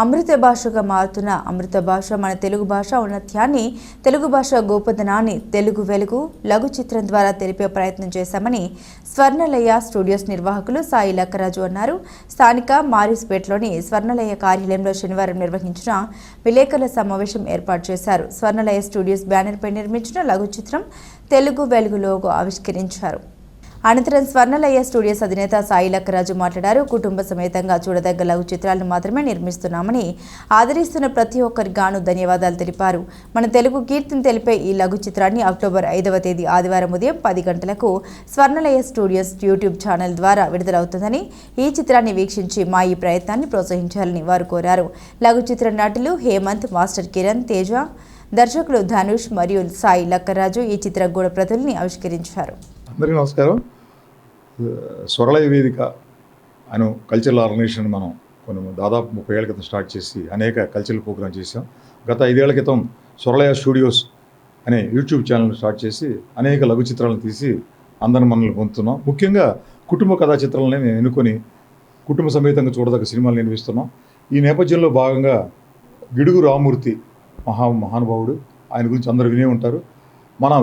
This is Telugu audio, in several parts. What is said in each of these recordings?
అమృత భాషగా మారుతున్న అమృత భాష మన తెలుగు భాష ఔన్నత్యాన్ని తెలుగు భాష గోపదనాన్ని తెలుగు వెలుగు లఘు చిత్రం ద్వారా తెలిపే ప్రయత్నం చేశామని స్వర్ణలయ స్టూడియోస్ నిర్వాహకులు సాయి లక్కరాజు అన్నారు. స్థానిక మారిస్పేటలోని స్వర్ణలయ కార్యాలయంలో శనివారం నిర్వహించిన విలేకరుల సమావేశం ఏర్పాటు చేశారు. స్వర్ణలయ స్టూడియోస్ బ్యానర్పై నిర్మించిన లఘు చిత్రం తెలుగు వెలుగు లోగో ఆవిష్కరించారు. అనంతరం స్వర్ణలయ్య స్టూడియోస్ అధినేత సాయి లక్కరాజు మాట్లాడారు. కుటుంబ సమేతంగా చూడదగ్గ లఘు చిత్రాలను మాత్రమే నిర్మిస్తున్నామని ఆదరిస్తున్న ప్రతి ఒక్కరి గాను ధన్యవాదాలు తెలిపారు. మన తెలుగు కీర్తిని తెలిపే ఈ లఘు చిత్రాన్ని అక్టోబర్ ఐదవ తేదీ ఆదివారం ఉదయం పది గంటలకు స్వర్ణలయ స్టూడియోస్ యూట్యూబ్ ఛానల్ ద్వారా విడుదలవుతుందని ఈ చిత్రాన్ని వీక్షించి మా ఈ ప్రయత్నాన్ని ప్రోత్సహించాలని వారు కోరారు. లఘు చిత్ర నటులు హేమంత్ మాస్టర్ కిరణ్ తేజ దర్శకులు ధనుష్ మరియు సాయి లక్కరాజు ఈ చిత్ర గూఢ ప్రతుల్ని ఆవిష్కరించారు. అందరికీ నమస్కారం. స్వరళయ వేదిక అను కల్చరల్ ఆర్గనైజేషన్ మనం కొన్ని దాదాపు ముప్పై ఏళ్ళ క్రితం స్టార్ట్ చేసి అనేక కల్చరల్ ప్రోగ్రామ్ చేసాం గత ఐదేళ్ళ క్రితం స్వరళయ స్టూడియోస్ అనే యూట్యూబ్ ఛానల్ స్టార్ట్ చేసి అనేక లఘు చిత్రాలను తీసి అందరిని మనల్ని పొందుతున్నాం. ముఖ్యంగా కుటుంబ కథా చిత్రాలని మేము ఎన్నుకొని కుటుంబ సమేతంగా చూడదగ్గ సినిమాలు నిర్మిస్తున్నాం ఈ నేపథ్యంలో భాగంగా గిడుగు రామూర్తి మహా మహానుభావుడు ఆయన గురించి అందరూ వినే ఉంటారు. మన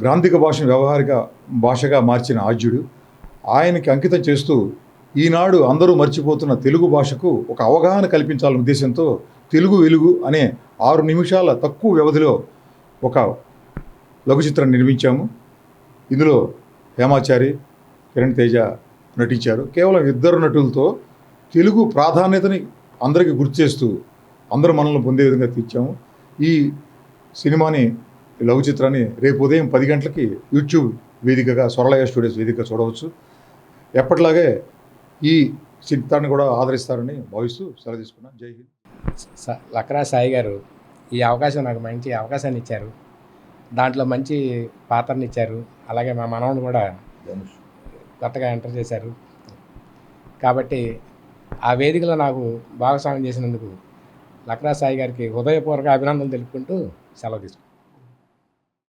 గ్రాంధిక భాషను వ్యవహారిక భాషగా మార్చిన ఆద్యుడు ఆయనకి అంకితం చేస్తూ ఈనాడు అందరూ మర్చిపోతున్న తెలుగు భాషకు ఒక అవగాహన కల్పించాలనే ఉద్దేశంతో తెలుగు వెలుగు అనే ఆరు నిమిషాల తక్కువ వ్యవధిలో ఒక లఘు చిత్రం నిర్మించాము. ఇందులో హేమాచారి కిరణ్ తేజ నటించారు. కేవలం ఇద్దరు నటులతో తెలుగు ప్రాధాన్యతని అందరికీ గుర్తు చేస్తూ అందరూ మనల్ని పొందే విధంగా తీర్చాము. ఈ సినిమాని ఈ లఘు చిత్రాన్ని రేపు ఉదయం పది గంటలకి యూట్యూబ్ వేదికగా స్వరలయ స్టూడియోస్ వేదికగా చూడవచ్చు. ఎప్పటిలాగే ఈ చిత్రాన్ని కూడా ఆదరిస్తారని భావిస్తూ సెలవు తీసుకున్నాను జై హింద్. లక్రా సాయి గారు ఈ అవకాశం నాకు మంచి అవకాశాన్ని ఇచ్చారు. దాంట్లో మంచి పాత్రని ఇచ్చారు. అలాగే మా మనవడు కూడా కొత్తగా ఎంటర్ చేశారు. కాబట్టి ఆ వేదికలో నాకు భాగస్వామ్యం చేసినందుకు లక్రా సాయి గారికి హృదయపూర్వక అభినందనలు తెలుపుకుంటూ సెలవు తీసుకుంటాను